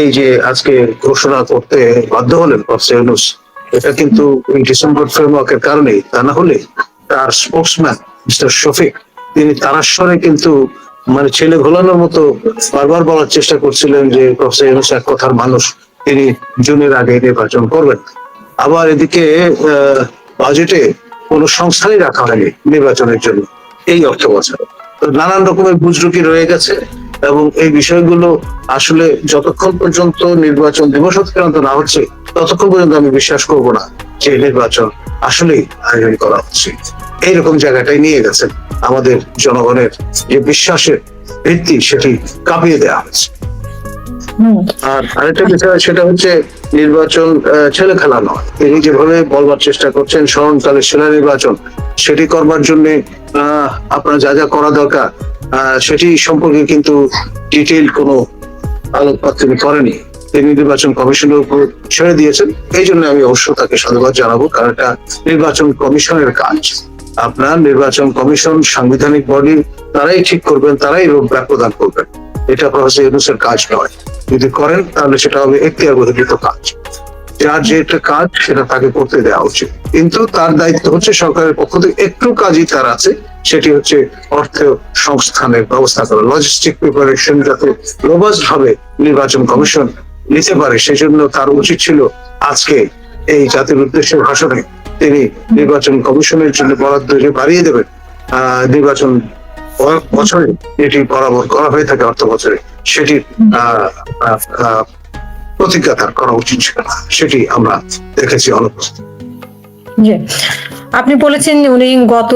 এই যে আজকে ঘোষণা করতে বাধ্য হলেন প্রফেসর এটা কিন্তু ডিসেম্বর ফ্রেমওয়ার্কের কারণেই, তা না হলে তার স্পোর্টসম্যান মিস্টার শফিক, তিনি তারাস্বরে কিন্তু মানে ছেলে ঘোলানোর মতো বারবার বলার চেষ্টা করছিলেন যে প্রফেসর এক কথার মানুষ, তিনি জুনের আগে নির্বাচন করবেন। আবার এদিকে বাজেটে কোনো সংস্থানই রাখা হয়নি নির্বাচনের জন্য, এই অর্থ বছর নানান রকমের বুজরুকি রয়ে গেছে। এবং এই বিষয়গুলো আসলে যতক্ষণ পর্যন্ত নির্বাচন দিবস উৎক্রান্ত না হচ্ছে ততক্ষণ পর্যন্ত আমি বিশ্বাস করব না যে নির্বাচন আসলেই আয়োজন করা হচ্ছে এইরকম জায়গাটাই নিয়ে গেছেন আমাদের জনগণের যে বিশ্বাসের ভিত্তি সেটি কাঁপিয়ে দেওয়া হয়েছে। আর আরেকটা বিষয় সেটা হচ্ছে নির্বাচন ছেলে খেলা নয়। তিনি যেভাবে বলবার চেষ্টা করছেন স্মরণকালে সেনা নির্বাচন সেটি করবার জন্য আপনার যা যা করা দরকার সেটি সম্পর্কে কিন্তু ডিটেইল কোনো আলোকপাত তিনি করেনি। তিনি নির্বাচন কমিশনের উপর ছেড়ে দিয়েছেন। এই জন্য আমি অবশ্য তাকে সাধুবাদ জানাব, কারণ এটা নির্বাচন কমিশনের কাজ। আপনার নির্বাচন কমিশন সাংবিধানিক বডি তারাই ঠিক করবেন, তারাই রোডম্যাপ প্রদান করবেন। এটা প্রফেসর ইউনুসের কাজ নয়। যদি করেন, তাহলে সেটা হবে এখতিয়ার বহির্ভূত কাজ। যার যেটা কাজ সেটা তাকে করতে দেওয়া উচিত। কিন্তু তার দায়িত্ব হচ্ছে সরকারের পক্ষ থেকে একটু কাজই তার আছে, সেটি হচ্ছে অর্থ সংস্থানের ব্যবস্থা করা লজিস্টিক প্রিপারেশন যাতে রোবাস্ট ভাবে নির্বাচন কমিশন নিতে পারে, সেজন্য তার উচিত ছিল আজকে এই জাতির উদ্দেশ্যে ভাষণে তিনি নির্বাচন কমিশনের জন্য বরাদ্দ যে বাড়িয়ে দেবেন। নির্বাচন বছরে এটি বরাবর করা হয়ে থাকে অর্থ বছরে। সেটির প্রতিজ্ঞা তার করা উচিত ছিল না। সেটি আমরা দেখেছি অনুপস্থিত। আপনি বলেছেন উনি গত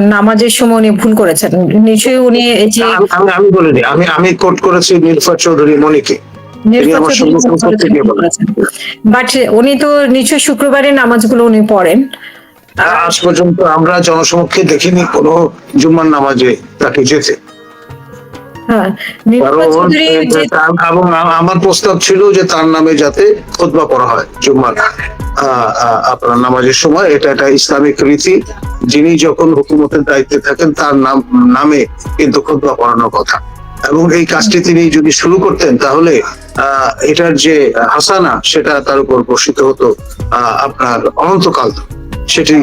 নামাজের সময় উনি ভুল করেছেন। নিশ্চয়ই উনি যে আমি- বলিনি। আমি আমি কোট করেছি নীলফা চৌধুরী মনিকে। বাট উনি তো নিশ্চয়ই শুক্রবারের নামাজগুলো উনি পড়েন। আজ পর্যন্ত আমরা জনসমক্ষে দেখিনি কোনো জুম্মার নামাজে তাকে যেতে। এবং আমার প্রস্তাব ছিল যে তার নামে যাতে খোদবা করা হয় জুম্মার আপনার নামাজের সময়। এটা একটা ইসলামিক রীতি। যিনি যখন হুকুমতের দায়িত্বে থাকেন তার নাম নামে কিন্তু খোদবা পড়ানোর কথা। এবং এই কাজটি তিনি যদি শুরু করতেন তাহলে আহ, এটার যে হাসানা সেটা তার উপর বর্ষিত হতো আপনার অনন্তকাল সেটি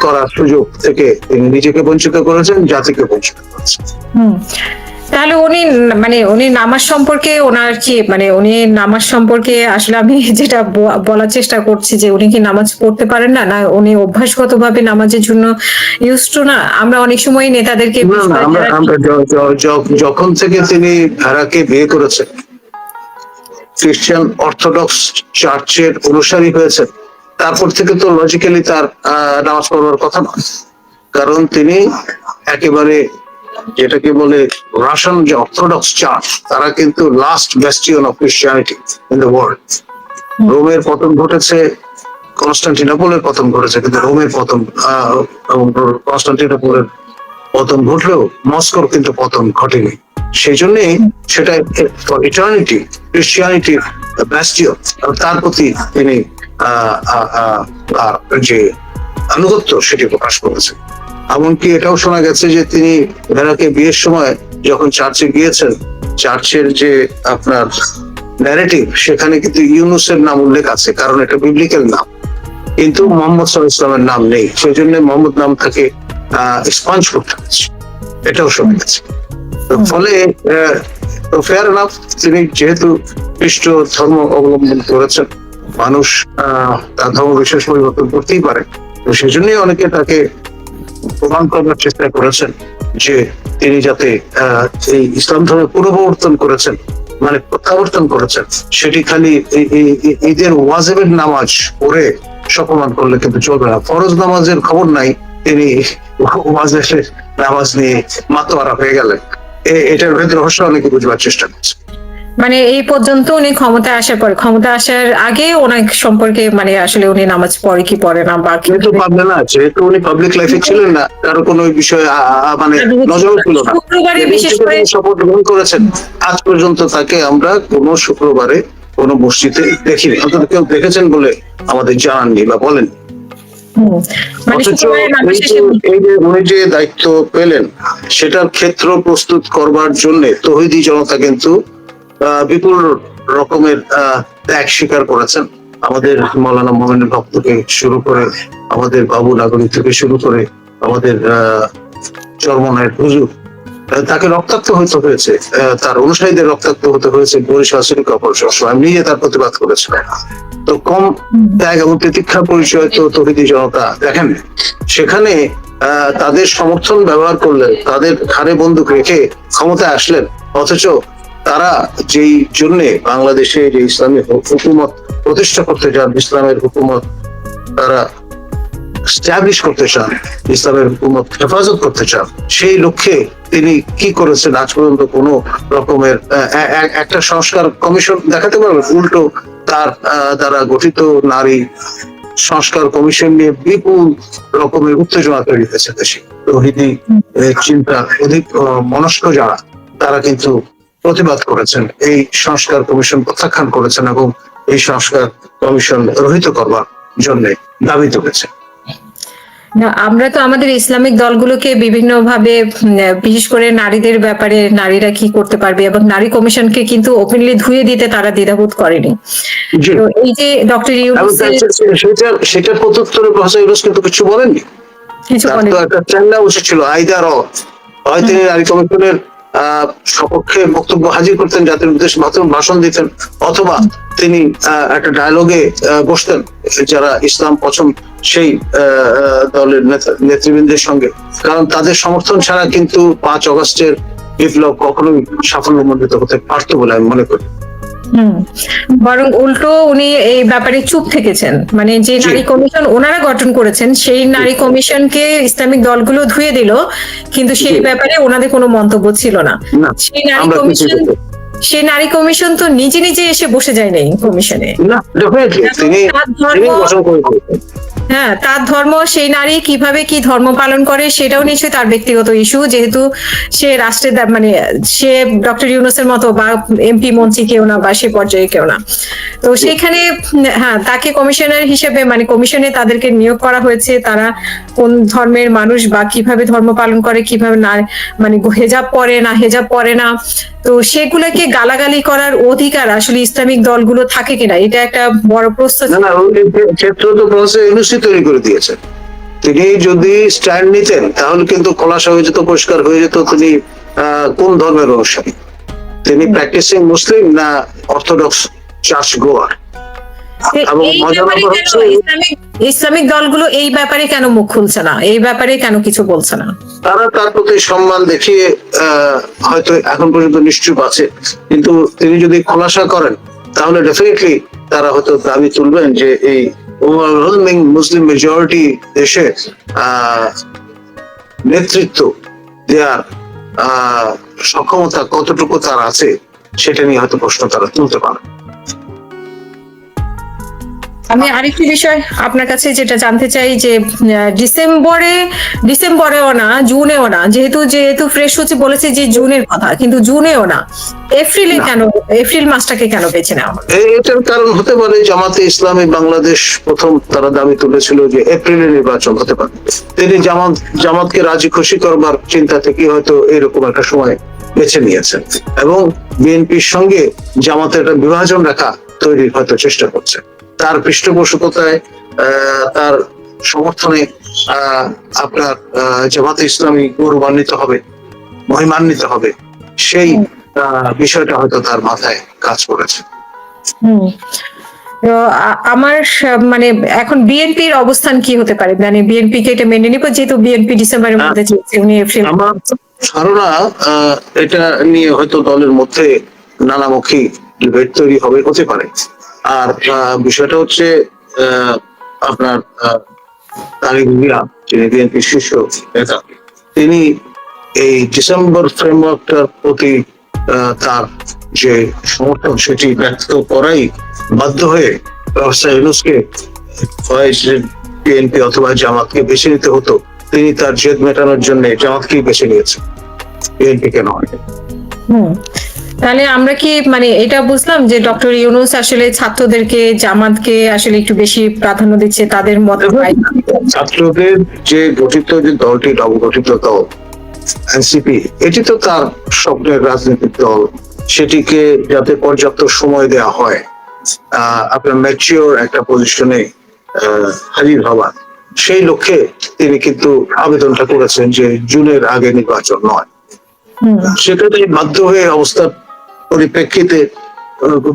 করার সুযোগ থেকে তিনি নিজেকে বঞ্চিত করেছেন জাতিকে বঞ্চিত করেছেন। তাহলে উনি মানে উনি নামাজ সম্পর্কে ওনার কি মানে উনি নামাজ সম্পর্কে আসলে আমি যেটা বলার চেষ্টা করছি যে উনি কি নামাজ পড়তে পারেন না? না উনি অভ্যাসগত ভাবে নামাজের জন্য ইউজ টু না? আমরা অনেক সময় নেতাদেরকে না না যখন থেকে তিনি ভেড়াকে বিয়ে করেছেন খ্রিস্টান অর্থোডক্স চার্চের অনুসারী হয়েছেন তারপর থেকে তো লজিক্যালি তার নামাজ পড়বার কথা নয়। কারণ তিনি একেবারে যেটাকে বলে রাশিয়ান যে অর্থোডক্স চার্চ তারা কিন্তু last bastion of Christianity in the world রোমের পতন ঘটেছে কনস্টান্টিনোপলের পতন ঘটেছে কিন্তু রোমের পতন কনস্টান্টিনোপলের পতন ঘটলেও মস্কোর কিন্তু পতন ঘটেনি। সেই জন্যই সেটা ইটার্নিটি ক্রিশ্চিয়ানিটির ব্যাস্টিয়ন তার প্রতি তিনি যে আনুগত্য সেটি প্রকাশ করেছেন এমনকি এটাও শোনা গেছে যে তিনি ভেড়াকে বিয়ের সময় যখন চার্চে গিয়েছেন, চার্চের যে আপনার ন্যারেটিভ সেখানে কিন্তু ইউনুসের নাম উল্লেখ আছে, কারণ এটা বিবলিক্যাল নাম। কিন্তু মোহাম্মদ সাল্লাহ ইসলামের নাম নেই সেই জন্য মোহাম্মদ নাম তাকে এক্সপাঞ্জ করতে হচ্ছে। এটাও শোনা গেছে। ফলে ফেয়ার নাফ তিনি যেহেতু খ্রিস্ট ধর্ম অবলম্বন করেছেন, মানুষ তার ধর্ম বিশেষ পরিবর্তন করতেই পারে। তো সেই জন্যই অনেকে তাকে প্রমাণ করবার চেষ্টা করেছেন যে তিনি যাতে এই ইসলাম ধর্মের পুনঃপ্রবর্তন করেছেন মানে প্রত্যাবর্তন করেছেন, সেটি খালি ঈদের ওয়াজেবের নামাজ পড়ে সপমান করলে কিন্তু চলবে না। ফরজ নামাজের খবর নাই, তিনি ওয়াজেবের নামাজ নিয়ে মাতোয়ারা হয়ে গেলেন। এটার ভেতরে রহস্য অনেকে বুঝবার চেষ্টা করছে মানে এই পর্যন্ত উনি ক্ষমতায় আসার পর ক্ষমতা আসার আগে ওনার সম্পর্কে মানে আসলে উনি নামাজ পড়ে কি পড়ে না বা কি? যেহেতু পাবনা না যেহেতু উনি পাবলিক লাইফে ছিলেন না কারও কোনো বিষয়ে মানে নজর ছিল না। শুক্রবারে বিশেষ করে শপথ গ্রহণ করেছেন। আজ পর্যন্ত তাকে আমরা কোনো শুক্রবারে কোনো মসজিদে দেখিনি। অন্তত কেউ দেখেছেন বলে আমাদের জানাননি বা বলেন মানে অথচ এই যে- উনি যে দায়িত্ব পেলেন সেটার ক্ষেত্র প্রস্তুত করবার জন্য তহিদি জনতা কিন্তু বিপুল রকমের ত্যাগ স্বীকার করেছেন। আমাদের মৌলানা মোমিনুল হক থেকে শুরু করে আমাদের বাবু নাগরিক থেকে শুরু করে আমাদের চরমনায়ের হুজুর তাকে রক্তাক্ত হতে হয়েছে তার অনুসারীদের রক্তাক্ত হতে হয়েছে বরিশাল সিটি কর্পোরেশন আমি নিজে তার প্রতিবাদ করেছিলাম। তো কম ত্যাগ এবং প্রতীক্ষার পরিচয় তো তহিদি জনতা দেখেন, সেখানে তাদের সমর্থন ব্যবহার করলেন তাদের ঘাড়ে বন্দুক রেখে ক্ষমতায় আসলেন, অথচ তারা যেই জন্য বাংলাদেশে যে ইসলামী হুকুমত প্রতিষ্ঠা করতে চান, ইসলামের হুকুমত তারা স্ট্যাবলিশ করতে চান, ইসলামের হুকুমত হেফাজত করতে চান, সেই লক্ষ্যে তিনি কি করেছেন আজ পর্যন্ত কোন রকমের একটা সংস্কার কমিশন দেখাতে পারবে উল্টো তার দ্বারা গঠিত নারী সংস্কার কমিশন নিয়ে বিপুল রকমের উত্তেজনা তৈরি হয়েছে দেশে। তহিদি চিন্তা অধিক মনস্ক যারা, তারা কিন্তু প্রতিবাদ করেছেন এই সংস্কার কমিশন প্রত্যাখ্যান করেছেন এবং এই সংস্কার কমিশন রহিত করবার জন্য দাবি তুলেছেন। না আমরা তো আমাদের ইসলামিক দলগুলোকে বিভিন্ন ভাবে বিশেষ করে নারীদের ব্যাপারে নারীরা কি করতে পারবে এবং নারী কমিশনকে কিন্তু ওপেনলি ধুয়ে দিতে তারা দ্বিধাবোধ করেনি। তো এই যে ডক্টর তার- সেটা সেটার প্রত্যুত্তরে প্রফেসর ইউনুস কিন্তু কিছু বলেননি। কিছু তার বলে একটা চেন্ডা ছিল আইদার হয় তিনি নারী কমিশনের সপক্ষে বক্তব্য হাজির করতেন জাতির উদ্দেশ্যে মাধ্যমে ভাষণ দিতেন অথবা তিনি একটা ডায়লগে বসতেন যারা ইসলাম পছন্দ, সেই দলের নেতা- নেতৃবৃন্দের সঙ্গে কারণ তাদের সমর্থন ছাড়া কিন্তু পাঁচ অগস্টের বিপ্লব কখনোই সাফল্যমণ্ডিত হতে পারতো বলে আমি মনে করি। বরং উল্টো উনি এই ব্যাপারে চুপ থেকেছেন। মানে যে নারী কমিশন ওনারা গঠন করেছেন সেই নারী কমিশনকে ইসলামিক দলগুলো ধুয়ে দিল কিন্তু সেই ব্যাপারে ওনাদের কোনো মন্তব্য ছিল না। সেই নারী কমিশন সেই নারী কমিশন তো নিজে নিজে এসে বসে যায় নাই কমিশনে। না তিনি হ্যাঁ তার ধর্ম, সেই নারী কীভাবে কি ধর্ম পালন করে সেটাও নিশ্চয়ই তার ব্যক্তিগত ইস্যু যেহেতু সে রাষ্ট্রের মানে সে ডক্টর ইউনুসের মতো বা এমপি মন্ত্রী কেউ না বা সে পর্যায়ে কেউ না। তো সেখানে হ্যাঁ তাকে কমিশনার হিসেবে মানে কমিশনে তাদেরকে নিয়োগ করা হয়েছে। তারা কোন ধর্মের মানুষ বা কীভাবে ধর্ম পালন করে, কীভাবে না মানে হেজাব পরে না, হেজাব পরে না। তো সেগুলোকে গালাগালি করার অধিকার আসলে ইসলামিক দলগুলো থাকে কিনা, এটা একটা বড় প্রশ্ন। ক্ষেত্র তো ইউনুসই তৈরি করে দিয়েছেন তিনি যদি স্ট্যান্ড নিতেন তাহলে কিন্তু খোলাসা হয়ে যেত পরিষ্কার হয়ে যেত তিনি কোন ধর্মের অনুসারী? তিনি প্র্যাকটিসিং মুসলিম না অর্থোডক্স চার্চ গোয়ার ইসলামিক দলগুলো এই ব্যাপারে কেন মুখ খুলছে না? এই ব্যাপারে কেন কিছু বলছে না? তারা তার প্রতি সম্মান দেখিয়ে হয়তো এখন পর্যন্ত নিশ্চুপ আছে। কিন্তু তিনি যদি খোলাসা করেন তাহলে ডেফিনেটলি তারা হয়তো দাবি তুলবেন যে এই ওভারওয়েলমিং মুসলিম মেজরিটি দেশে নেতৃত্ব দেওয়ার আহ, সক্ষমতা কতটুকু তার আছে সেটা নিয়ে হয়তো প্রশ্ন তারা তুলতে পারে আমি আরেকটি বিষয় আপনার কাছে যেটা জানতে চাই যে ডিসেম্বরে ডিসেম্বরেও না জুনেও না যেহেতু যেহেতু ফ্রেশ হচ্ছে বলেছে যে জুনের কথা কিন্তু জুনেও না। এপ্রিলে কেন এপ্রিল মাসটাকে কেন বেছে নেওয়া? এটার কারণ হতে পারে জামাতে ইসলামী বাংলাদেশ প্রথম তারা দাবি তুলেছিল যে এপ্রিলে নির্বাচন হতে পারে। তিনি জামাত জামাতকে রাজি খুশি করবার চিন্তা থেকে হয়তো এরকম একটা সময় বেছে নিয়েছেন। এবং বিএনপির সঙ্গে জামাতের একটা বিভাজন রেখা তৈরির হয়তো চেষ্টা করছে। তার পৃষ্ঠপোষকতায় আহ, তার সমর্থনে আপনার জামাতে ইসলামী গৌরবান্বিত হবে মহিমান্বিত হবে। সেই বিষয়টা হয়তো তার মাথায় কাজ করেছে। আমার মানে এখন বিএনপির অবস্থান কি হতে পারে? মানে বিএনপি কে এটা মেনে নিব যেহেতু বিএনপি ডিসেম্বরের মধ্যে চেয়েছে উনি এপ্রিল আমার ধারণা আহ, এটা নিয়ে হয়তো দলের মধ্যে নানামুখী ডিবেট তৈরি হবে হতে পারে। আর বিষয়টা হচ্ছে আপনার তারেক যিনি বিএনপি শীর্ষ নেতা, তিনি এই ডিসেম্বর ফ্রেমওয়ার্কটার প্রতি তার যে সমর্থন, সেটি ব্যক্ত করাই বাধ্য হয়ে প্রফেসর ইউনুসকে হয় বিএনপি অথবা জামাতকে বেছে নিতে হতো। তিনি তার জেদ মেটানোর জন্য জামাতকেই বেছে নিয়েছেন। বিএনপি কে নয় হুম। তাহলে আমরা কি মানে এটা বুঝলাম যে ডক্টর ইউনুস আসলে ছাত্রদেরকে জামাতকে আসলে একটু বেশি প্রাধান্য দিচ্ছে তাদের মত ছাত্রদের যে গঠিত যে দলটি নবগঠিত দল এনসিপি এটি তো তার স্বপ্নের রাজনৈতিক দল। সেটিকে যাতে পর্যাপ্ত সময় দেওয়া হয় আপনার ম্যাচিওর একটা পজিশনে হাজির হওয়া। সেই লক্ষ্যে তিনি কিন্তু আবেদনটা করেছেন যে জুনের আগে নির্বাচন নয়। হুম, সেটাতে বাধ্য হয়ে অবস্থার পরিপ্রেক্ষিতে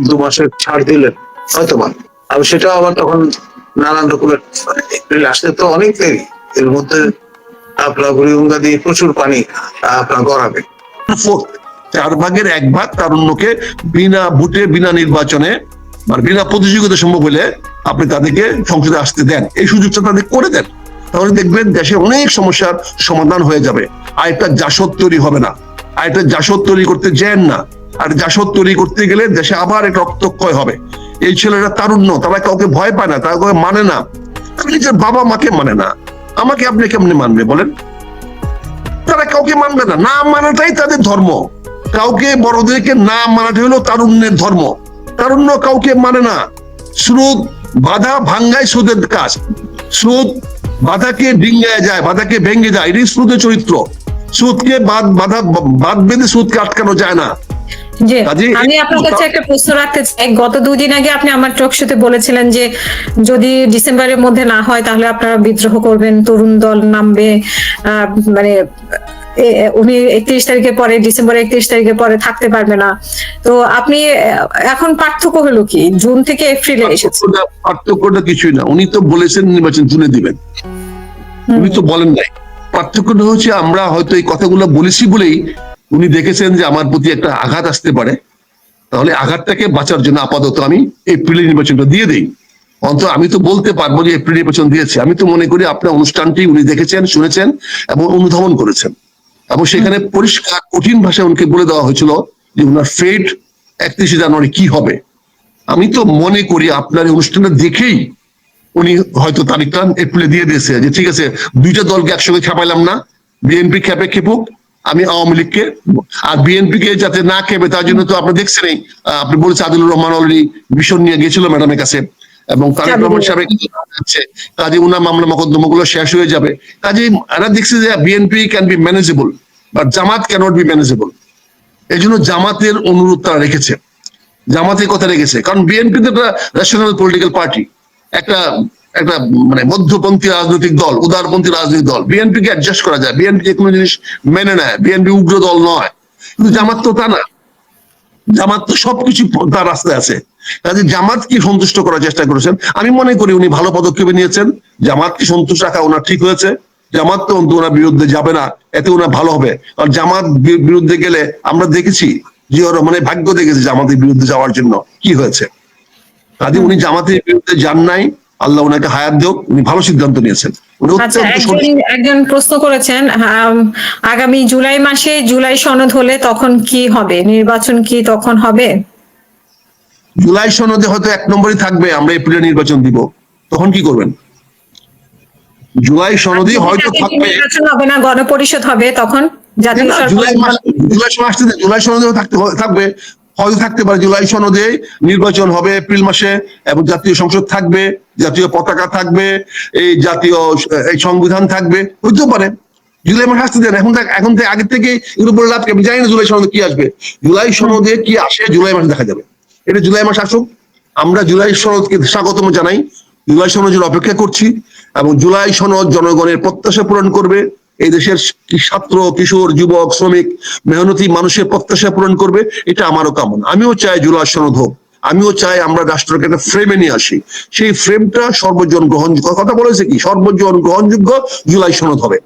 দু মাসের ছাড় দিলেন হয়তোবা আর সেটা আবার তখন নানান রকমের এপ্রিল আসতে তো অনেক দেরি। এর মধ্যে আপনার বুড়িগঙ্গা দিয়ে প্রচুর পানি আপনার গড়াবে। চার ভাগের এক ভাগ তারুণ্যকে বিনা ভোটে, বিনা নির্বাচনে মানে বিনা প্রতিযোগিতা সম্ভব হলে আপনি তাদেরকে সংসদে আসতে দেন। এই সুযোগটা তাদের করে দেন। তাহলে দেখবেন দেশে অনেক সমস্যার সমাধান হয়ে যাবে। আর একটা জাসদ তৈরি হবে না। আর একটা জাসদ তৈরি করতে যেন না। আর জাসদ তৈরি করতে গেলে দেশে আবার একটা রক্তক্ষয় হবে। এই ছেলেরা তারুণ্য তারা কাউকে ভয় পায় না, তারা মানে না। নিজের বাবা মাকে মানে না। আমাকে আপনি কেমনে মানবে বলেন? তারা কাউকে মানবে না। না মানাটাই তাদের ধর্ম। কাউকে বড়দেরকে না মানাটা হলো তারুণ্যের ধর্ম। তারুণ্য কাউকে মানে না। স্রোত বাধা ভাঙ্গায় স্রোতের কাজ। স্রোত বাধাকে ডিঙ্গায় যায়, বাধাকে ভেঙে যায়। এটাই স্রোতের চরিত্র। স্রোতকে বাদ, বাধা, বাদ বেঁধে স্রোতকে আটকানো যায় না। আমি আপনার কাছে একটা প্রশ্ন রাখতে চাই। গত দুদিন আগে আপনি আমার টক শোতে বলেছিলেন যে যদি ডিসেম্বরের মধ্যে না হয় তাহলে আপনারা বিদ্রোহ করবেন তরুণ দল নামবে মানে উনি একত্রিশ তারিখের পরে ডিসেম্বর একত্রিশ তারিখের পরে থাকতে পারবে না। তো আপনি এখন পার্থক্য হলো কি? জুন থেকে এপ্রিলে এসেছে। পার্থক্যটা কিছুই না। উনি তো বলেছেন নির্বাচন জুনে দিবেন। উনি তো বলেন নাই। পার্থক্যটা হচ্ছে আমরা হয়তো এই কথাগুলো বলেছি বলেই উনি দেখেছেন যে আমার প্রতি একটা আঘাত আসতে পারে তাহলে আঘাতটাকে বাঁচার জন্য আপাতত আমি এপ্রিলের নির্বাচনটা দিয়ে দিই। অন্তত আমি তো বলতে পারব যে এপ্রিল নির্বাচন দিয়েছে। আমি তো মনে করি আপনার অনুষ্ঠানটি উনি দেখেছেন শুনেছেন এবং অনুধাবন করেছেন। এবং সেখানে পরিষ্কার কঠিন ভাষায় উনকে বলে দেওয়া হয়েছিল যে উনার ফেট একত্রিশে জানুয়ারি কি হবে। আমি তো মনে করি আপনার এই অনুষ্ঠানটা দেখেই উনি হয়তো তারিখটা এপ্রিলে দিয়ে দিয়েছে যে ঠিক আছে দুইটা দলকে একসঙ্গে খেপাইলাম না বিএনপি খেপে খেপুক আমি আওয়ামী লীগকে আর বিএনপি কে যাতে না খেবে তার জন্য তো আপনি দেখছেনই আপনি বলেছেন আদিলুর রহমান অলরেডি মিশন নিয়ে গেছিল ম্যাডামের কাছে। এবং তারেক রহমান সাহেব যাচ্ছে কাজে উনার মামলা মকদ্দমা গুলো শেষ হয়ে যাবে। কাজে এরা দেখছে যে BNP can be manageable but Jamaat cannot be manageable এই জন্য জামাতের অনুরোধ তারা রেখেছে। জামাতের কথা রেখেছে। কারণ বিএনপি তো একটা ন্যাশনাল পলিটিক্যাল পার্টি একটা একটা মানে মধ্যপন্থী রাজনৈতিক দল, উদারপন্থী রাজনৈতিক দল বিএনপি কে অ্যাডজাস্ট করা যায়। বিএনপি যে কোনো জিনিস মেনে নেয়। বিএনপি উগ্র দল নয়। কিন্তু জামাত তো তা না। জামাত তো সবকিছু তার রাস্তায় আছে। কাজে জামাতকে সন্তুষ্ট করার চেষ্টা করেছেন। আমি মনে করি উনি ভালো পদক্ষেপ নিয়েছেন। জামাতকে সন্তুষ্ট রাখা ওনার ঠিক হয়েছে। জামাত তো অন্তত ওনার বিরুদ্ধে যাবে না। এতে ওনার ভালো হবে। কারণ জামাত বিরুদ্ধে গেলে আমরা দেখেছি জিয়া রহমানের ভাগ্য দেখেছি জামাতের বিরুদ্ধে যাওয়ার জন্য কি হয়েছে। কাজে উনি জামাতের বিরুদ্ধে যান নাই। আল্লাহ ওনাকে হায়াত দেও উনি ভালো সিদ্ধান্ত নিয়েছেন। আচ্ছা একজন প্রশ্ন করেছেন আগামী জুলাই মাসে জুলাই সনদ হলে তখন কি হবে? নির্বাচন কি তখন হবে? জুলাই সনদে হয়তো এক নম্বরই থাকবে আমরা এপ্রিলে নির্বাচন দিব। তখন কি করবেন? জুলাই সনদে হয়তো আচ্ছা, থাকবে নির্বাচন হবে না গণপরিষদ হবে তখন? জুলাই মাস জুলাই মাস জুলাই সনদেও থাকতে থাকবে। হয়তো থাকতে পারে জুলাই সনদে। নির্বাচন হবে এপ্রিল মাসে এবং জাতীয় সংসদ থাকবে, জাতীয় পতাকা থাকবে, এই জাতীয়, এই সংবিধান থাকবে। হইতেও পারে জুলাই মাস আসতে দেন। এখন এখন থেকে আগে থেকে এগুলো বলে লাভ আমি জানি না জুলাই সনদে কি আসবে। জুলাই সনদে কি আসে? জুলাই মাসে দেখা যাবে। এটা জুলাই মাস আসুক। আমরা জুলাই সনদকে স্বাগতম জানাই। জুলাই সনদ জন্য অপেক্ষা করছি এবং জুলাই সনদ জনগণের প্রত্যাশা পূরণ করবে। এই দেশের ছাত্র, কিশোর, যুবক, শ্রমিক, মেহনতি মানুষের প্রত্যাশা পূরণ করবে, এটা আমারও কামনা। আমিও চাই জুলাই সনদ হোক। আমিও চাই আমরা রাষ্ট্রকে একটা ফ্রেমে নিয়ে আসি। সেই ফ্রেমটা সর্বজন গ্রহণযোগ্য কথা বলেছে কি? সর্বজন গ্রহণযোগ্য জুলাই সনদ হবে।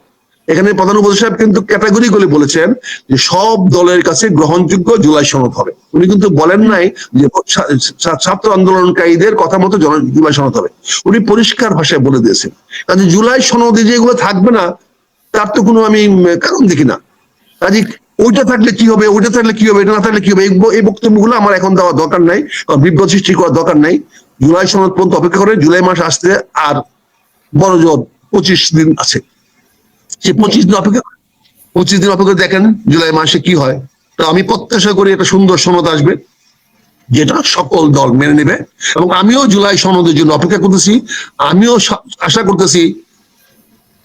এখানে প্রধান উপদেষ্টা সাহেব কিন্তু ক্যাটাগরি করে বলেছেন যে সব দলের কাছে গ্রহণযোগ্য জুলাই সনদ হবে। উনি কিন্তু বলেন নাই যে ছাত্র আন্দোলনকারীদের কথা মতো জুলাই সনদ হবে। উনি পরিষ্কার ভাষায় বলে দিয়েছেন। কাজে জুলাই সনদে যেগুলো থাকবে না তার তো কোনো আমি কারণ দেখি না। কাজে ওইটা থাকলে কি হবে, ওইটা থাকলে কি হবে, এটা না থাকলে কি হবে, এই বক্তব্যগুলো আমার এখন দেওয়ার দরকার নাই বিভ্রাট সৃষ্টি করার দরকার নাই। জুলাই সনদ পর্যন্ত অপেক্ষা করে, জুলাই মাস আসতে আর বড় জোর পঁচিশ দিন আছে। সে পঁচিশ দিন অপেক্ষা। পঁচিশ দিন অপেক্ষা দেখেন জুলাই মাসে কি হয়। তো আমি প্রত্যাশা করি একটা সুন্দর সনদ আসবে, যেটা সকল দল মেনে নেবে। এবং আমিও জুলাই সনদের জন্য অপেক্ষা করতেছি, আমিও আশা করতেছি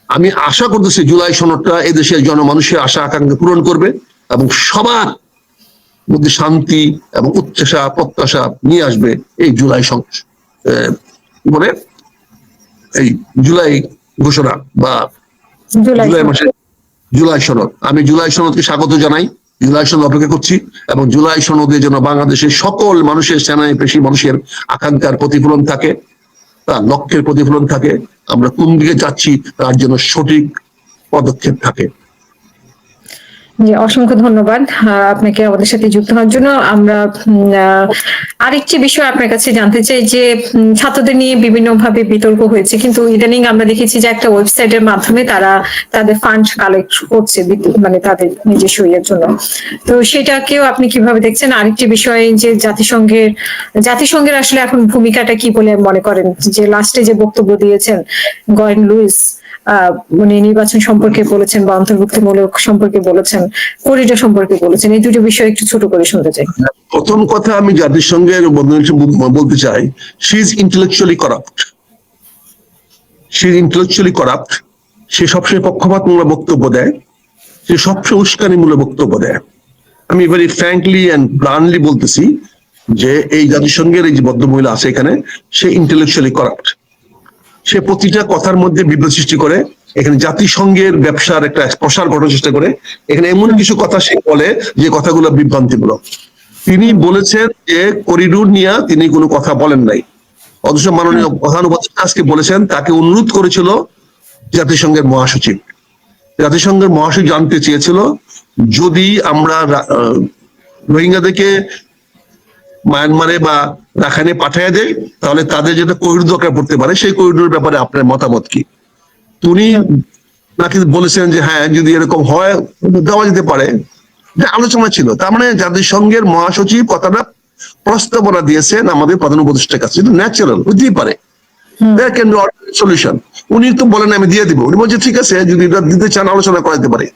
আমি আশা করতেছি জুলাই সনদটা এদেশের জনমানুষের আশা আকাঙ্ক্ষা পূরণ করবে এবং সবার মধ্যে শান্তি এবং উচ্চাসা প্রত্যাশা নিয়ে আসবে এই জুলাই বলে এই জুলাই ঘোষণা বা জুলাই মাসে জুলাই সনদ। আমি জুলাই সনদকে স্বাগত জানাই। জুলাই সনদ অপেক্ষা করছি এবং জুলাই সনদে যেন বাংলাদেশের সকল মানুষের সেনায় পেশি মানুষের আকাঙ্ক্ষার প্রতিফলন থাকে। লক্ষ্যের প্রতিফলন থাকে। আমরা কোন দিকে যাচ্ছি তার জন্য সঠিক পদক্ষেপ থাকে। জি, অসংখ্য ধন্যবাদ। আপনাকে আমাদের সাথে যুক্ত হওয়ার জন্য। আমরা আরেকটি বিষয় আপনার কাছে জানতে চাই যে ছাত্রদের নিয়ে বিভিন্ন ভাবে বিতর্ক হয়েছে। কিন্তু ইদানিং আমরা দেখেছি যে একটা ওয়েবসাইটের মাধ্যমে তারা তাদের ফান্ড কালেক্ট করছে মানে তাদের নিজস্ব ইয়ের জন্য। তো সেটাকেও আপনি কীভাবে দেখছেন? আরেকটি বিষয় যে জাতিসংঘের জাতিসংঘের আসলে এখন ভূমিকাটা কি বলে মনে করেন? যে লাস্টে যে বক্তব্য দিয়েছেন, গয়েন লুইস উনি নির্বাচন সম্পর্কে বলেছেন বা অন্তর্ভুক্তিমূলক সম্পর্কে বলেছেন, করিডোর সম্পর্কে বলেছেন, এই দুটো বিষয় একটু ছোট করে শুনতে চাই। প্রথম কথা আমি জাতিসংঘের বলতে চাই সি ইজ ইন্টেলেকচুয়ালি করাপ্ট সে ইন্টেলেকচুয়ালি করাপ্ট সে সবসময় পক্ষপাতমূলক বক্তব্য দেয়। সে সবসময় উস্কানিমূলক বক্তব্য দেয়। আমি ভেরি ফ্র্যাঙ্কলি অ্যান্ড প্লানলি বলতেছি যে এই জাতিসংঘের এই যে বদ্ধ মহিলা আছে এখানে, সে ইন্টেলেকচুয়ালি করাপ্ট সে প্রতিটা কথার মধ্যে বিভ্রাট সৃষ্টি করে এখানে জাতিসংঘের ব্যবসার একটা প্রসার করার চেষ্টা করে এখানে এমন কিছু কথা সে বলে যে কথাগুলো বিভ্রান্তিমূলক। তিনি বলেছেন যে করিডোর নিয়ে তিনি কোনো কথা বলেন নাই। অথচ মাননীয় প্রধান উপদেষ্টা আজকে বলেছেন তাকে অনুরোধ করেছিল জাতিসংঘের মহাসচিব। জাতিসংঘের মহাসচিব জানতে চেয়েছিল যদি আমরা রোহিঙ্গাদেরকে মায়ানমারে বা রাখাইনে পাঠিয়ে দেয় তাহলে তাদের যেটা করিডোর দরকার পড়তে পারে সেই করিডোরের ব্যাপারে আপনার মতামত কি? উনি নাকি বলেছেন যে হ্যাঁ যদি এরকম হয় দেওয়া যেতে পারে। আলোচনা ছিল। তার মানে জাতিসংঘের মহাসচিব কথাটা প্রস্তাবনা দিয়েছেন আমাদের প্রধান উপদেষ্টার কাছে। এটা ন্যাচারাল হতেই পারে। সলিউশন উনি তো বলেন আমি দিয়ে দিব। উনি বলছে ঠিক আছে যদি এটা দিতে চান আলোচনা করা যেতে পারে।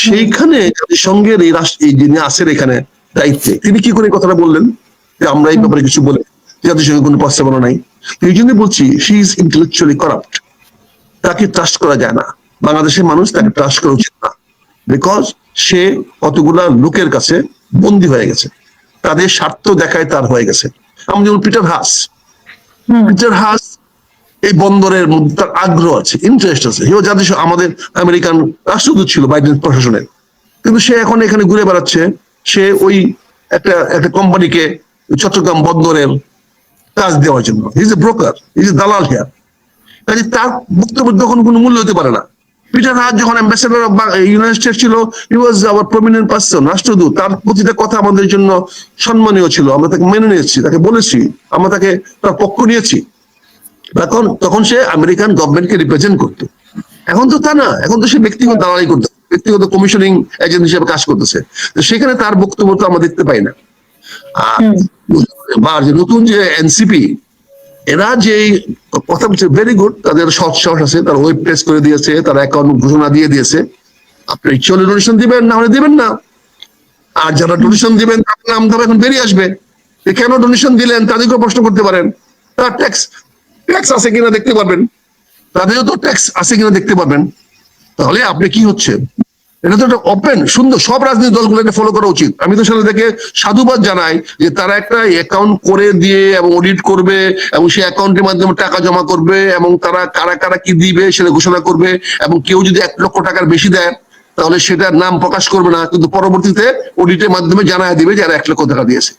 সেইখানে জাতিসংঘের এই রাষ্ট্র যিনি আছেন এখানে দায়িত্বে তিনি কি করে কথাটা বললেন? যে আমরা এই ব্যাপারে কিছু বলে জাতিসংঘের কোনো প্রস্তাবনা নাই। এই জন্য বলছি শি ইজ ইন্টেলেকচুয়ালি করাপ্ট তাকে ট্রাস্ট করা যায় না। বাংলাদেশের মানুষ তাকে ট্রাস্ট করা উচিত না। বিকজ সে কতগুলা লোকের কাছে বন্দী হয়ে গেছে। তাদের স্বার্থ দেখায় তার হয়ে গেছে। আমি যেমন পিটার হাস পিটার হাস এই বন্দরের মধ্যে তার আগ্রহ আছে ইন্টারেস্ট আছে। হিও জাতিসংঘ আমাদের আমেরিকান রাষ্ট্রদূত ছিল বাইডেন প্রশাসনের। কিন্তু সে এখন এখানে ঘুরে বেড়াচ্ছে। সে ওই একটা একটা কোম্পানিকে চট্টগ্রাম বন্দরের কাজ দেওয়ার জন্য। Is a broker is a দালাল হেয়ার কাজে তার বক্তব্য তখন কোনো মূল্য হতে পারে না। পিটার হাট যখন অ্যাম্বাসেডার অফ ইউনাইটেড স্টেট ছিল ওয়াজ আওয়ার প্রমিনেন্ট পার্সন রাষ্ট্রদূত। তার প্রতিটা কথা আমাদের জন্য সম্মানীয় ছিল। আমরা তাকে মেনে নিয়েছি, তাকে বলেছি, আমরা তাকে তার পক্ষ নিয়েছি। তখন তখন সে আমেরিকান গভর্নমেন্টকে রিপ্রেজেন্ট করতো। এখন তো তা না, এখন তো সে ব্যক্তিগত দালালি করতে, ব্যক্তিগত কমিশনিং এজেন্ট হিসেবে কাজ করতেছে। তো সেখানে তার বক্তব্য তো আমরা দেখতে পাই না। যে নতুন যে এনসিপি, এরা যে কথা বলছে ভেরি গুড তাদের সৎ সাহস আছে, তারা ওয়েব প্রেস করে দিয়েছে, তারা অ্যাকাউন্ট ঘোষণা দিয়ে দিয়েছে। আপনি ইচ্ছে ডোনেশন দিবেন, না হলে দিবেন না। আর যারা ডোনেশন দিবেন, তাদের নাম ধরে এখন বেরিয়ে আসবে। কেন ডোনেশন দিলেন, তাদেরকেও প্রশ্ন করতে পারেন। তার ট্যাক্স ট্যাক্স আছে কিনা দেখতে পারবেন। তাদেরও তো ট্যাক্স আছে কিনা দেখতে পারবেন। তাহলে আপনি কি হচ্ছে? এটা তো একটা ওপেন সুন্দর, সব রাজনৈতিক দলগুলো এটা ফলো করা উচিত। আমি তো সেটা থেকে সাধুবাদ জানাই যে তারা একটা অ্যাকাউন্ট করে দিয়ে এবং অডিট করবে এবং সেই অ্যাকাউন্টের মাধ্যমে টাকা জমা করবে এবং তারা কারা কারা কি দিবে সেটা ঘোষণা করবে এবং কেউ যদি এক লক্ষ টাকার বেশি দেয়, তাহলে সেটার নাম প্রকাশ করবে না, কিন্তু পরবর্তীতে অডিটের মাধ্যমে জানায় দিবে যারা এক লক্ষ টাকা দিয়েছে।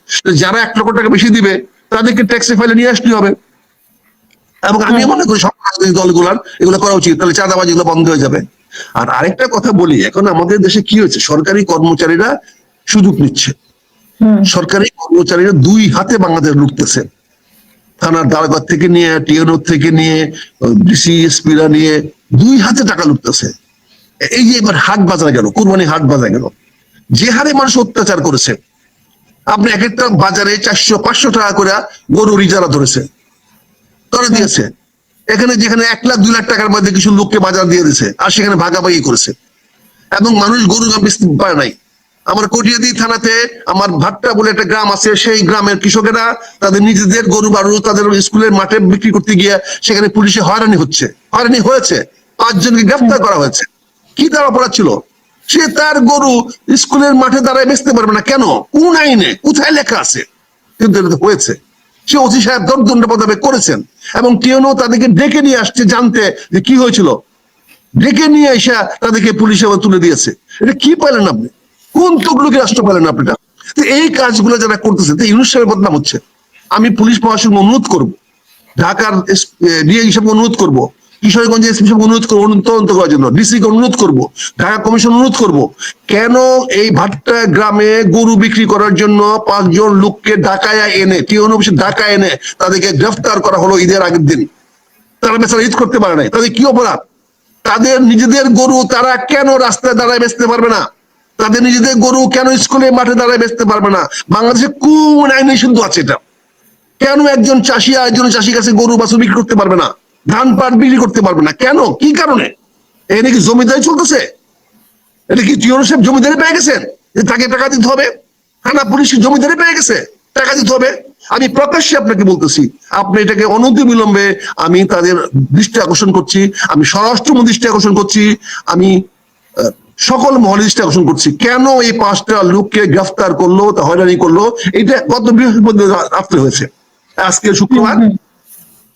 যারা এক লক্ষ টাকা বেশি দিবে, তাদেরকে ট্যাক্সে ফাইলে নিয়ে আসতে হবে। এবং আমি মনে করি সব রাজনৈতিক দলগুলার এগুলো করা উচিত, তাহলে চাঁদাবাজি গুলো বন্ধ হয়ে যাবে। আর আরেকটা কথা বলি এখন আমাদের দেশে কি হয়েছে? সরকারি কর্মচারীরা সুযোগ নিচ্ছে। সরকারি কর্মচারীরা দুই হাতে বাংলাদেশ লুটতেছে। থানার দারোগার থেকে নিয়ে টিএনও থেকে নিয়ে ডিসি এসপিরা নিয়ে দুই হাতে টাকা লুটতেছে। এই যে এবার হাট বাজারে গেল কুরবানি হাট বাজারে গেল। যে হারে মানুষ অত্যাচার করেছে আপনি এক একটা বাজারে চারশো পাঁচশো টাকা করে গরু রিজারা ধরেছে। ধরে দিয়েছে। এখানে যেখানে এক লাখ, দুই লাখ টাকার মধ্যে কিছু লোককে বাজার দিয়ে দিয়েছে আর সেখানে ভাগাভাগি করেছে। এবং মানুষ গরু বেচতে পারে নাই। আমার কটিয়াদি থানাতে আমার ভাট্টা বলে একটা গ্রাম আছে, সেই গ্রামের কৃষকেরা তাদের নিজেদের গরু বারু তাদের স্কুলের মাঠে বিক্রি করতে গিয়ে সেখানে পুলিশে হয়রানি হচ্ছে। হয়রানি হয়েছে। পাঁচজনকে গ্রেফতার করা হয়েছে। কি তার অপরাধ ছিল? সে তার গরু স্কুলের মাঠে দাঁড়ায় বেচতে পারবে না। কেন? কোন আইনে? কোথায় লেখা আছে? কিন্তু হয়েছে। সে ওসি সাহেব দণ্ডদণ্ড পদবে করেছেন এবং কেউ তাদেরকে ডেকে নিয়ে আসছে জানতে যে কি হয়েছিল? ডেকে নিয়ে এসে তাদেরকে পুলিশ আবার তুলে দিয়েছে। এটা কি পেলেন আপনি? কোন তকলুকি রাষ্ট্র পেলেন আপনি এই কাজগুলো যারা করতেছে, তো ইউনুস সাহেবের বদনাম হচ্ছে। আমি পুলিশ প্রশাসনকে অনুরোধ করব। ঢাকার ডিএ হিসাবে অনুরোধ করব। কিশোরগঞ্জ এসপি হিসাবে অনুরোধ করব তদন্ত করার জন্য ডিসি কে অনুরোধ করব, ঢাকা কমিশন অনুরোধ করব, কেন এই ভাট্টা গ্রামে গরু বিক্রি করার জন্য পাঁচজন লোককে ঢাকায় এনে টিউন অফিসে ঢাকায় এনে তাদেরকে গ্রেফতার করা হলো ঈদের আগের দিন? তারা বেচারা ঈদ করতে পারে নাই। তাদের কি অপরাধ? তাদের নিজেদের গরু তারা কেন রাস্তায় দাঁড়ায় বেচতে পারবে না? তাদের নিজেদের গরু কেন স্কুলে মাঠে দাঁড়ায় বেচতে পারবে না? বাংলাদেশে কোন আইনে সিন্ধু আছে এটা? কেন একজন চাষি আর একজন চাষির কাছে গরু বাছুর বিক্রি করতে পারবে না? ধান পাট বিক্রি করতে পারবে না। কেন? কি কারণে? এই নাকি জমিদারি চলতেছে? এটা কি টিওর সাহেব জমিদারি পেয়ে গেছেন? যে তাকে টাকা দিতে হবে। থানা পুলিশ কি জমিদারি পেয়ে গেছে, টাকা দিতে হবে। আমি প্রকাশ্যে আপনাকে বলতেছি, আপনি এটাকে অনতি বিলম্বে আমি তাদের দৃষ্টি আকর্ষণ করছি, আমি স্বরাষ্ট্র দৃষ্টি আকর্ষণ করছি, আমি সকল মহলের দৃষ্টি আকর্ষণ করছি। কেন এই পাঁচটা লোককে গ্রেফতার করল, তা হয়রানি করল? এটা গত বৃহস্পতি রাত্রে হয়েছে। আজকে শুক্রবার।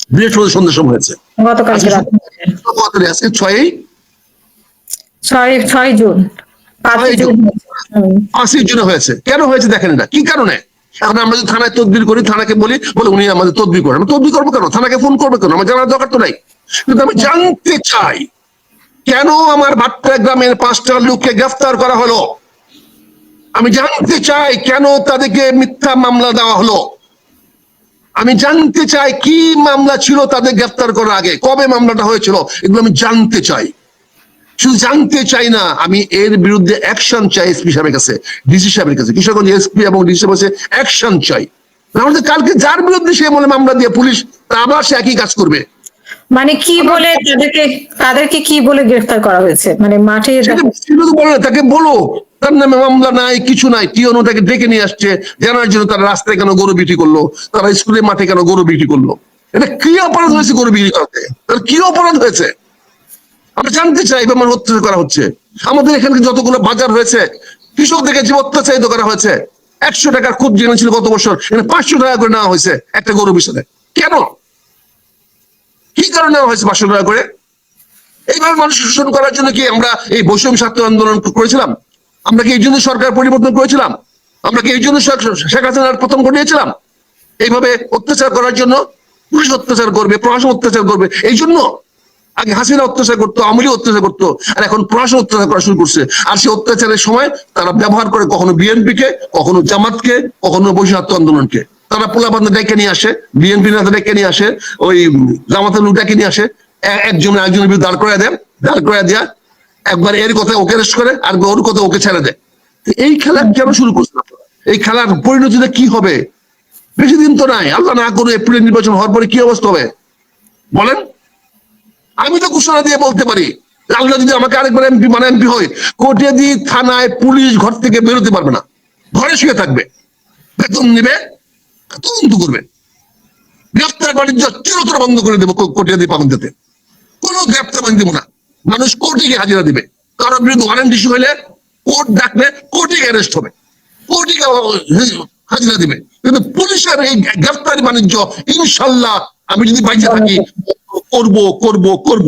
বৃহস্পতি সন্ধ্যার সময় হয়েছে। আজকে ছয়ই? ছয় জুন। পাঁচই জুন। হয়েছে। কেন হয়েছে দেখেন এটা? কি কারণে? এখন আমরা যদি থানায় তদবির করি থানাকে বলি বলে উনি আমাদের তদবির করেন। আমি তদবির করব কেন? থানাকে ফোন করব কেন? আমার জানার দরকার তো নাই। কিন্তু আমি জানতে চাই কেন আমার ভাট্টা গ্রামের পাঁচটা লোককে গ্রেফতার করা হলো? আমি জানতে চাই কেন তাদেরকে মিথ্যা মামলা দেওয়া হলো? আমি জানতে চাই কি মামলা ছিল তাদের গ্রেফতার করার আগে? কবে মামলাটা হয়েছিল? এগুলো আমি জানতে চাই। শুধু জানতে চাই না আমি এর বিরুদ্ধে অ্যাকশন চাই এসপি সাহেবের কাছে ডিসি সাহেবের কাছে। কিশোরগঞ্জ এসপি এবং ডিসি সাহেবের কাছে অ্যাকশন চাই? নাহলে কালকে যার বিরুদ্ধে সে বলে মামলা দিয়ে পুলিশ তা আবার সে একই কাজ করবে। মানে কি বলে তাদেরকে তাদেরকে কি বলে গ্রেফতার করা হয়েছে? মানে মাঠে তাকে বলো। তার নামে মামলা নাই, কিছু নাই। টিওনো তাকে ডেকে নিয়ে আসছে, জানার জন্য তারা রাস্তায় কেন গরু বিক্রি করল? তারা স্কুলের মাঠে কেন গরু বিক্রি করল? এটা কি অপরাধ হয়েছে গরু বিক্রি করতে? তার কি অপরাধ হয়েছে? আমরা জানতে চাই অত্যাচার করা হচ্ছে। আমাদের এখানে যতগুলো বাজার হয়েছে, কৃষকদেরকে যে অত্যাচারিত করা হয়েছে। একশো টাকার খুব জেনেছিল গত বছর পাঁচশো টাকা করে নেওয়া হয়েছে একটা গরু বিষয়ে কেন? কি কারণে নেওয়া হয়েছে পাঁচশো টাকা করে? এইভাবে মানুষ শোষণ করার জন্য কি আমরা এই বৈষম্য ছাত্র আন্দোলন করেছিলাম? আমরা কি এই জন্য সরকার পরিবর্তন করেছিলাম? আমরা কি এই জন্য শেখ- হাসিনার প্রথম ঘটিয়েছিলাম? এইভাবে অত্যাচার করার জন্য পুলিশ অত্যাচার করবে, প্রশাসন অত্যাচার করবে, এই জন্য আগে হাসিনা অত্যাচার করতো আমলি অত্যাচার করতো, আর এখন প্রশাসন অত্যাচার করা শুরু করছে। আর সেই অত্যাচারের সময় তারা ব্যবহার করে কখনো বিএনপি কে কখনো জামাতকে, কখনো বৈশাত্য আন্দোলনকে। তারা পোলাবান্ধ ডেকে নিয়ে আসে, বিএনপি নেতা ডেকে নিয়ে আসে, ওই জামাতের লোক ডেকে নিয়ে আসে, এ- একজন একজনের বিরুদ্ধে দাঁড় করে দেন দাঁড় করে দেয়া একবার এর কথা ওকে রেস্ট করে আর ওর কথা ওকে ছেড়ে দেয়। এই খেলা কেন শুরু করছে? এই খেলার পরিণতিটা কি হবে? বেশি দিন তো নাই। আল্লাহ না করে এপ্রিল নির্বাচন হওয়ার পরে কি অবস্থা হবে? বলেন। আমি তো ঘোষণা দিয়ে বলতে পারি, আল্লাহ যদি আমাকে আরেকবার এমপি মানে এমপি হয়, কোটিয়াদি থানায় পুলিশ ঘর থেকে বেরোতে পারবে না। ঘরে শুয়ে থাকবে। বেতন নিবে তদন্ত করবে। গ্রেপ্তার বাণিজ্য চিরতর বন্ধ করে দেবো কোটিয়াদি পাবেন যাতে কোনো গ্রেপ্তার বাণিজ্য দেবো না। মানুষ কোর্টে গিয়ে হাজিরা দিবে। কারোর বিরুদ্ধে ওয়ারেন্ট ইস্যু হলে কোর্ট ডাকলে কোর্টে অ্যারেস্ট হবে। কোর্টে হাজিরা দিবে। কিন্তু পুলিশের এই গ্রেফতারি বাণিজ্য, ইনশাল্লাহ আমি যদি বাইচে থাকি, করব করব, করব।